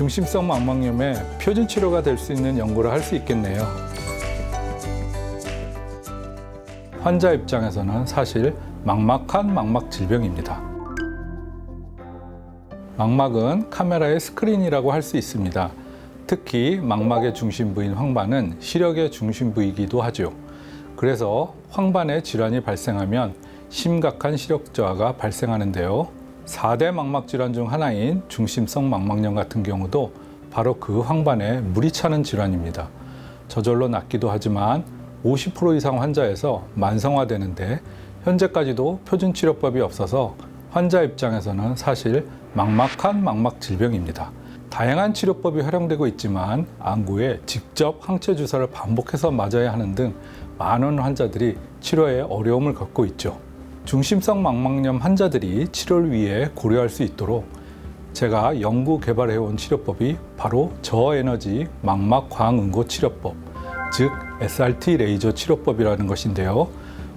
중심성 망막염의 표준 치료가 될 수 있는 연구를 할 수 있겠네요. 환자 입장에서는 사실 막막한 망막 질병입니다. 망막은 카메라의 스크린이라고 할 수 있습니다. 특히 망막의 중심 부인 황반은 시력의 중심 부이기도 하죠. 그래서 황반에 질환이 발생하면 심각한 시력 저하가 발생하는데요. 4대 망막 질환 중 하나인 중심성 망막염 같은 경우도 바로 그 황반에 물이 차는 질환입니다. 저절로 낫기도 하지만 50% 이상 환자에서 만성화되는데 현재까지도 표준 치료법이 없어서 환자 입장에서는 사실 막막한 망막 질병입니다. 다양한 치료법이 활용되고 있지만 안구에 직접 항체 주사를 반복해서 맞아야 하는 등 많은 환자들이 치료에 어려움을 겪고 있죠. 중심성 망막염 환자들이 치료를 위해 고려할 수 있도록 제가 연구 개발해 온 치료법이 바로 저에너지 망막 광응고 치료법, 즉 SRT 레이저 치료법이라는 것인데요.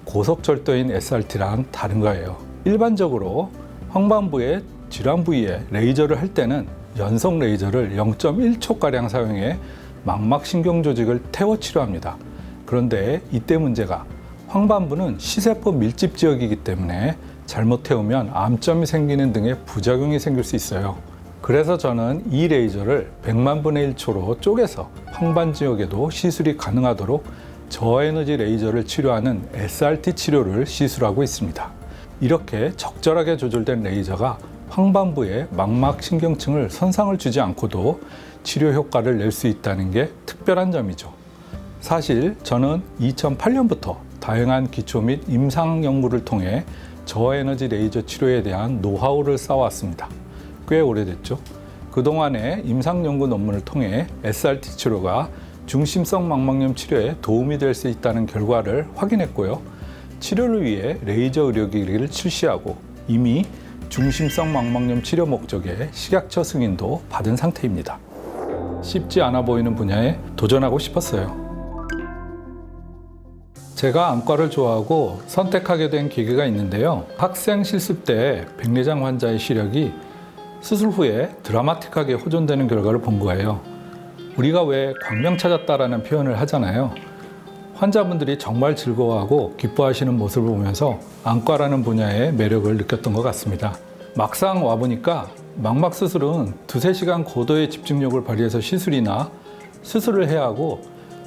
고속절도인 SRT랑 다른 거예요. 일반적으로 황반부의 질환 부위에 레이저를 할 때는 연속 레이저를 0.1초가량 사용해 망막 신경 조직을 태워 치료합니다. 그런데 이때 문제가 황반부는 시세포 밀집 지역이기 때문에 잘못 태우면 암점이 생기는 등의 부작용이 생길 수 있어요. 그래서 저는 이 레이저를 100만 분의 1초로 쪼개서 황반 지역에도 시술이 가능하도록 저에너지 레이저를 치료하는 SRT 치료를 시술하고 있습니다. 이렇게 적절하게 조절된 레이저가 황반부의 망막 신경층을 손상을 주지 않고도 치료 효과를 낼 수 있다는 게 특별한 점이죠. 사실 저는 2008년부터 다양한 기초 및 임상 연구를 통해 저에너지 레이저 치료에 대한 노하우를 쌓아왔습니다. 꽤 오래됐죠. 그동안의 임상 연구 논문을 통해 SRT 치료가 중심성 망막염 치료에 도움이 될 수 있다는 결과를 확인했고요. 치료를 위해 레이저 의료기기를 출시하고 이미 중심성 망막염 치료 목적의 식약처 승인도 받은 상태입니다. 쉽지 않아 보이는 분야에 도전하고 싶었어요. 제가 안과를 좋아하고 선택하게 된 계기가 있는데요. 학생 실습 때 백내장 환자의 시력이 수술 후에 드라마틱하게 호전되는 결과를 본 거예요. 우리가 왜 광명 찾았다라는 표현을 하잖아요. 환자분들이 정말 즐거워하고 기뻐하시는 모습을 보면서 안과라는 분야의 매력을 느꼈던 것 같습니다. 막상 와보니까 망막 수술은 두세 시간 고도의 집중력을 발휘해서 시술이나 수술을 해야 하고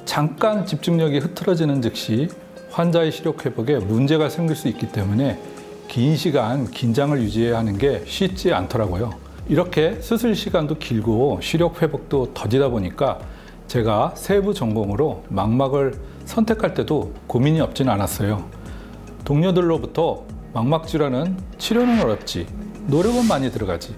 잠깐 집중력이 흐트러지는 즉시 환자의 시력 회복에 문제가 생길 수 있기 때문에 긴 시간 긴장을 유지해야 하는 게 쉽지 않더라고요. 이렇게 수술 시간도 길고 시력 회복도 더디다 보니까 제가 세부 전공으로 망막을 선택할 때도 고민이 없진 않았어요. 동료들로부터 망막 질환은 치료는 어렵지, 노력은 많이 들어가지.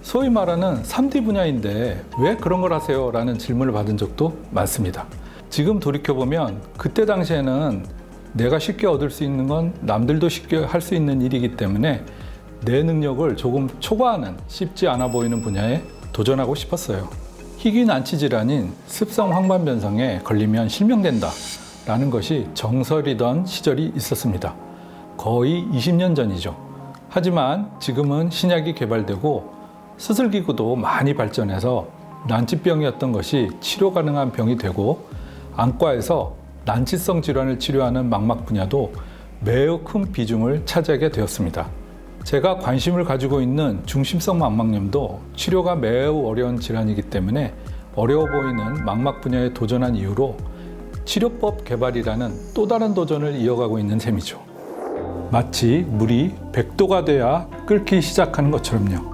소위 말하는 3D 분야인데 왜 그런 걸 하세요? 라는 질문을 받은 적도 많습니다. 지금 돌이켜보면 그때 당시에는 내가 쉽게 얻을 수 있는 건 남들도 쉽게 할 수 있는 일이기 때문에 내 능력을 조금 초과하는 쉽지 않아 보이는 분야에 도전하고 싶었어요. 희귀 난치 질환인 습성 황반 변성에 걸리면 실명된다 라는 것이 정설이던 시절이 있었습니다. 거의 20년 전이죠. 하지만 지금은 신약이 개발되고 수술기구도 많이 발전해서 난치병이었던 것이 치료 가능한 병이 되고 안과에서 난치성 질환을 치료하는 망막 분야도 매우 큰 비중을 차지하게 되었습니다. 제가 관심을 가지고 있는 중심성 망막염도 치료가 매우 어려운 질환이기 때문에 어려워 보이는 망막 분야에 도전한 이후로 치료법 개발이라는 또 다른 도전을 이어가고 있는 셈이죠. 마치 물이 100도가 돼야 끓기 시작하는 것처럼요.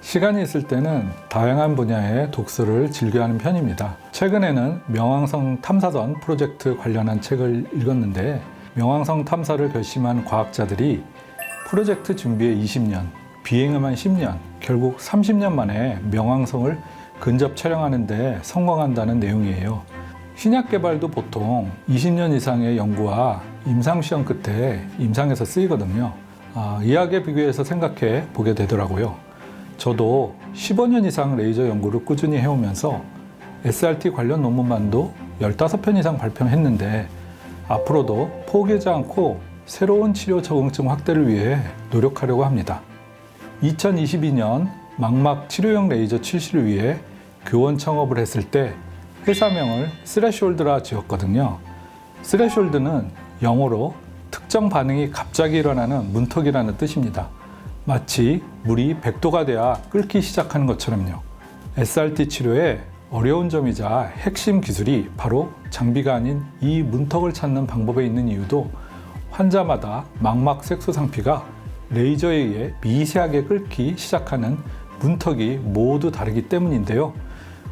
시간이 있을 때는 다양한 분야의 독서를 즐겨하는 편입니다. 최근에는 명왕성 탐사선 프로젝트 관련한 책을 읽었는데 명왕성 탐사를 결심한 과학자들이 프로젝트 준비에 20년, 비행에만 10년, 결국 30년 만에 명왕성을 근접 촬영하는데 성공한다는 내용이에요. 신약 개발도 보통 20년 이상의 연구와 임상 시험 끝에 임상에서 쓰이거든요. 아, 이학에 비교해서 생각해 보게 되더라고요. 저도 15년 이상 레이저 연구를 꾸준히 해오면서 SRT 관련 논문만도 15편 이상 발표했는데 앞으로도 포기하지 않고 새로운 치료 적응증 확대를 위해 노력하려고 합니다. 2022년 망막 치료용 레이저 출시를 위해 교원 창업을 했을 때 회사명을 스레숄드라 지었거든요. 스레숄드는 영어로 특정 반응이 갑자기 일어나는 문턱이라는 뜻입니다. 마치 물이 100도가 돼야 끓기 시작하는 것처럼요. SRT 치료의 어려운 점이자 핵심 기술이 바로 장비가 아닌 이 문턱을 찾는 방법에 있는 이유도 환자마다 망막 색소 상피가 레이저에 의해 미세하게 끓기 시작하는 문턱이 모두 다르기 때문인데요.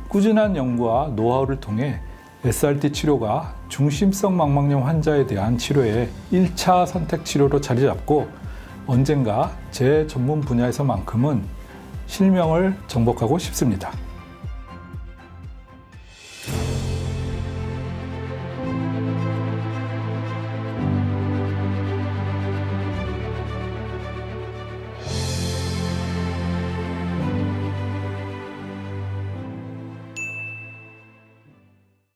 꾸준한 연구와 노하우를 통해 SRT 치료가 중심성 망막염 환자에 대한 치료의 1차 선택 치료로 자리 잡고 언젠가 제 전문 분야에서만큼은 실명을 정복하고 싶습니다.